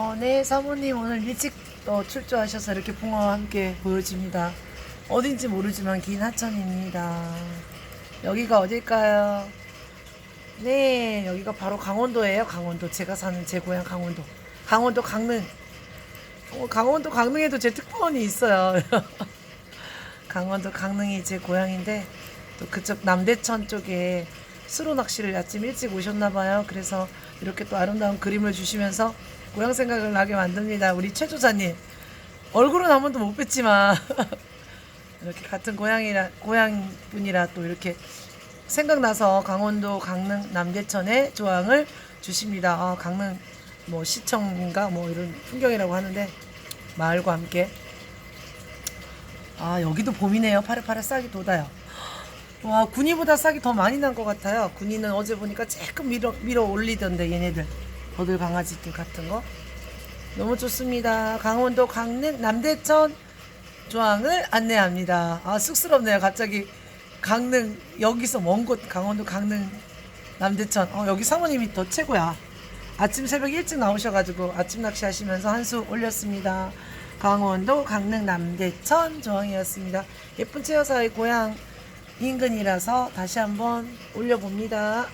어, 네, 사모님 오늘 일찍 어, 출조하셔서 이렇게 붕어와 함께 보여집니다. 어딘지 모르지만 긴 하천입니다. 여기가 어딜까요? 네, 여기가 바로 강원도예요. 강원도. 제가 사는 제 고향 강원도. 강원도 강릉. 어, 강원도 강릉에도 제 특파원이 있어요. 강원도 강릉이 제 고향인데 또 그쪽 남대천 쪽에 수로 낚시를 아침 일찍 오셨나 봐요. 그래서 이렇게 또 아름다운 그림을 주시면서 고향 생각을 나게 만듭니다. 우리 최 조사님 얼굴은 한 번도 못 뵀지만 이렇게 같은 고향이라 고향 분이라 또 이렇게 생각나서 강원도 강릉 남대천의 조항을 주십니다. 아, 강릉 뭐 시청인가 뭐 이런 풍경이라고 하는데 마을과 함께 아 여기도 봄이네요. 파릇파릇 싹이 돋아요. 와 군이보다 싹이 더 많이 난 것 같아요. 군이는 어제 보니까 조금 밀어 밀어 올리던데 얘네들 버들 강아지들 같은 거 너무 좋습니다. 강원도 강릉 남대천 조항을 안내합니다. 아 쑥스럽네요. 갑자기 강릉 여기서 먼 곳 강원도 강릉 남대천 어, 여기 사모님이 더 최고야. 아침 새벽 일찍 나오셔가지고 아침 낚시 하시면서 한 수 올렸습니다. 강원도 강릉 남대천 조항이었습니다. 예쁜 최여사의 고향 인근이라서 다시 한번 올려봅니다.